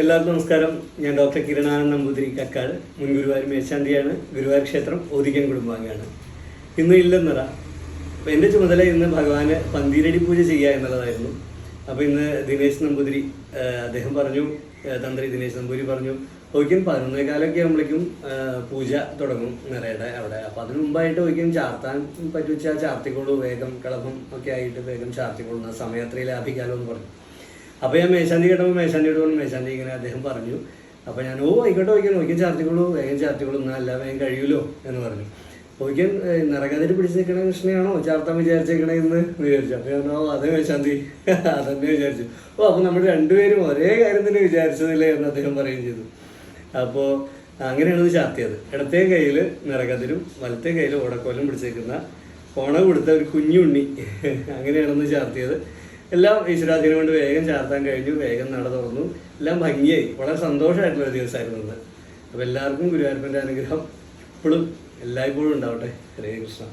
എല്ലാവർക്കും നമസ്കാരം. ഞാൻ ഡോക്ടർ കിരണാനന്ദ നമ്പൂതിരി കക്കാട്. മുൻ ഗുരുവായൂർ മേശാന്തിയാണ്. ഗുരുവായൂർ ക്ഷേത്രം ഓദിക്കൻ കുടുംബാംഗമാണ്. ഇന്ന് ഇല്ലെന്നറ. അപ്പം എന്റെ ചുമതല ഇന്ന് ഭഗവാന് പന്തീരടി പൂജ ചെയ്യുക എന്നുള്ളതായിരുന്നു. അപ്പോൾ ഇന്ന് ദിനേശ് നമ്പൂതിരി അദ്ദേഹം പറഞ്ഞു തന്ത്രി ദിനേശ് നമ്പൂതിരി പറഞ്ഞു ഒരിക്കലും പതിനൊന്നേ കാലമൊക്കെ ആകുമ്പോഴേക്കും പൂജ തുടങ്ങും നിറയുടെ അവിടെ. അപ്പോൾ അതിന് മുമ്പായിട്ട് ഒരിക്കലും ചാർത്താൻ പറ്റുവെച്ചാൽ ചാർത്തിക്കോളൂ വേഗം കളഭം ഒക്കെ ആയിട്ട് വേഗം ചാർത്തിക്കോളൂ സമയത്രയിൽ ആഭിക്കാലം എന്ന് പറഞ്ഞു. അപ്പോൾ ഞാൻ മേശാന്തി കേട്ടപ്പോൾ മേശാന്തിയോട് പറഞ്ഞു മേശാന്തി ഇങ്ങനെ അദ്ദേഹം പറഞ്ഞു. അപ്പോൾ ഞാൻ ഓ ആയിക്കോട്ടെ ഓയ്ക്കാൻ ഓയ്ക്കാൻ ചാർത്തിക്കോളൂ വേഗം ചാർത്തിക്കോളൂ എന്നാൽ അല്ല വേഗം കഴിയൂലോ? എന്ന് പറഞ്ഞു. ഒരിക്കൽ നിറകതിരി നിൽക്കണ കൃഷ്ണയാണോ? ചാർത്താൻ വിചാരിച്ചേക്കണേ എന്ന് വിചാരിച്ചു. അപ്പോൾ ഞാൻ ഓ അതേ മേശാന്തി. അതന്നെ വിചാരിച്ചു. ഓ അപ്പോൾ നമ്മൾ രണ്ടുപേരും ഒരേ കാര്യം തന്നെ വിചാരിച്ചതില്ലേ എന്ന് അദ്ദേഹം പറയുകയും ചെയ്തു. അപ്പോൾ അങ്ങനെയാണ് ചാർത്തിയത്. ഇടത്തെ കയ്യിൽ നിറകതിരും വലത്തെ കയ്യിൽ ഓടക്കോലും പിടിച്ചേക്കുന്ന ഓണ കൊടുത്ത ഒരു കുഞ്ഞുണ്ണി. അങ്ങനെയാണെന്ന് ചാർത്തിയത്. എല്ലാം ഈശ്വരാധീനം കൊണ്ട് വേഗം ചാർത്താൻ കഴിഞ്ഞു വേഗം നട തുറന്നു. എല്ലാം ഭംഗിയായി. വളരെ സന്തോഷമായിട്ടുള്ള ഒരു ദിവസമായിരുന്നു ഇന്ന് അപ്പോൾ എല്ലാവർക്കും ഗുരുവായൂരപ്പന്റെ അനുഗ്രഹം ഇപ്പോഴും എല്ലായ്പ്പോഴും ഉണ്ടാവട്ടെ. ഹരേ കൃഷ്ണ.